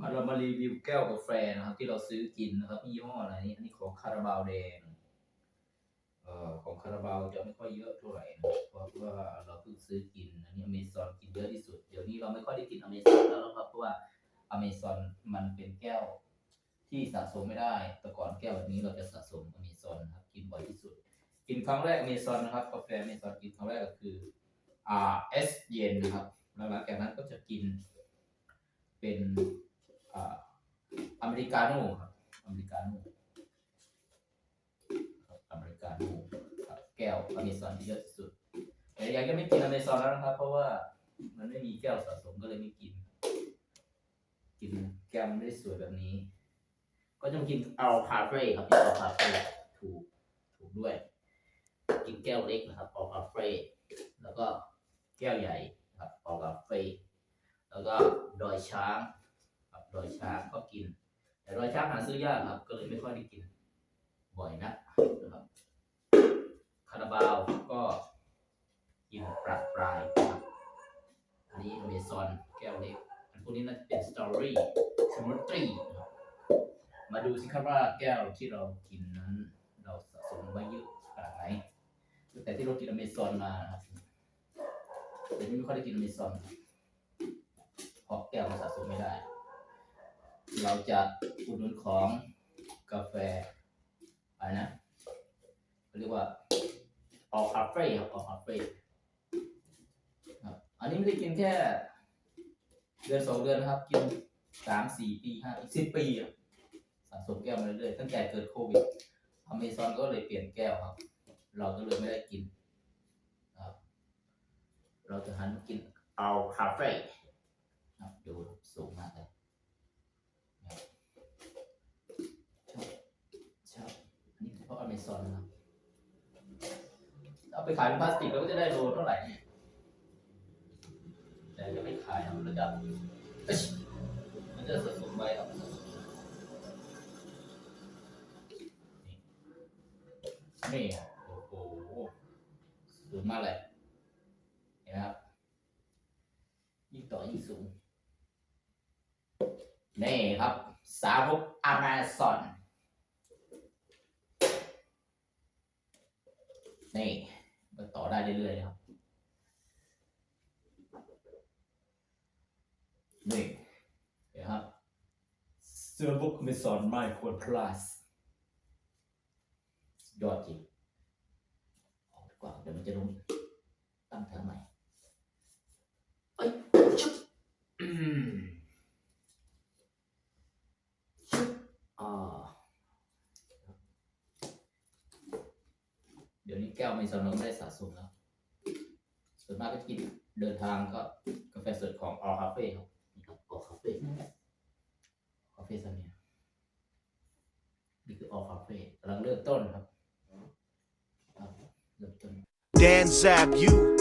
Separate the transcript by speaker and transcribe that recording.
Speaker 1: มาเรามารีวิวแก้วกาแฟนะครับ ที่เราซื้อกินนะครับยี่ห้ออะไรนี่อันนี้ของคาราบาวแดงเอ่อของคาราบาวจะไม่ค่อยเยอะเท่าไหร่นะเพราะว่าเราเพิ่งซื้อกินอันนี้อเมซอนกินเยอะที่สุดเดี๋ยวนี้เราไม่ค่อยได้กินอเมซอนแล้วครับเพราะว่าอเมซอนมันเป็นแก้วที่สะสมไม่ได้ แต่ก่อนแก้วแบบนี้เราจะสะสมอเมซอนครับกินบ่อยที่สุด กินครั้งแรกอเมซอนนะครับกาแฟอเมซอนกินครั้งแรกก็คือ R S เย็นนะครับแล้วหลังจากนั้นก็จะกินเป็น อเมริกาโน่ครับอเมริกาโน่อเมริกาโน่แก้วอเมซอนที่เยอะที่สุดแต่ยังจะไม่กินอเมซอนแล้วนะครับ เพราะว่ามันไม่มีแก้วสะสมก็เลยไม่กิน กินแก้วมันไม่ได้สวยแบบนี้ ก็จะมากินเอาคาเฟ่ครับเอาคาเฟ่ถูกถูกด้วย กินแก้วเล็กนะครับเอาคาเฟ่แล้วก็แก้วใหญ่ครับเอาคาเฟ่แล้วก็ดอยช้าง รอยช้างก็กิน แต่ดอยช้างหาซื้อยากครับ ก็เลยไม่ค่อยได้กิน บ่อยนักนะครับคาราบาวก็กินปรับปรายครับอันนี้อเมซอนแก้วเล็กอันพวกนี้น่าจะเป็นสตอรี่สมูทตี้นะครับมาดูสิครับว่าแก้วที่เรากินนั้น เราสะสมไว้เยอะขนาดไหนตั้งแต่ที่เรากินอเมซอนมานะครับเดี๋ยวนี้ไม่ค่อยได้กินอเมซอนเพราะแก้วมันสะสมไม่ได้ เราจะอุดหนุนของกาแฟอะไรนะเรียกว่าออคาเฟ่ครับออคาเฟ่ครับอันนี้ไม่ได้กินแค่เดือนสองเดือนนะครับ กินสามสี่ปีห้าสิบปีสะสมแก้วมาเรื่อยๆตั้งแต่เกิดโควิดอเมซอนก็เลยเปลี่ยนแก้วครับ เราก็เลยไม่ได้กินครับ เราจะหันมากินเอาคาเฟ่ครับดูสูงมากเลยครับชอบชอบอัน สอเมซอนนะเอาไปขายเป็นพลาสติกเราก็จะได้โลเท่าไหร่เนี่ยแต่จะไม่ขายครับเราจะเอ้ยมันจะสะสมไว้ครับนี่โอ้โหสูงมากเลยเห็นไหมครับยิ่งต่อยิ่งสูงนี่ครับ สาวกอเมซอน นี่มันต่อได้เรื่อยๆนะครับนี่เห็นไหมครับสาวกอเมซอนไม่ครพลัสยอดจริงออกดีกว่าเดี๋ยวมันจะล้มตั้งแถวใหม่เอ้ยชุบอืม อ่า เดี๋ยวนี้แก้วไม่สำเราไม่ได้สะสมแล้ว ส่วนมากก็กินเดินทางก็กาแฟสดของออคาเฟ่ครับนี่ครับออคาเฟ่คาเฟ่ซันเนี่ยนี่คือออคาเฟ่กำลังเริ่มต้นครับ ครับเริ่มต้น
Speaker 2: Dan Zab, you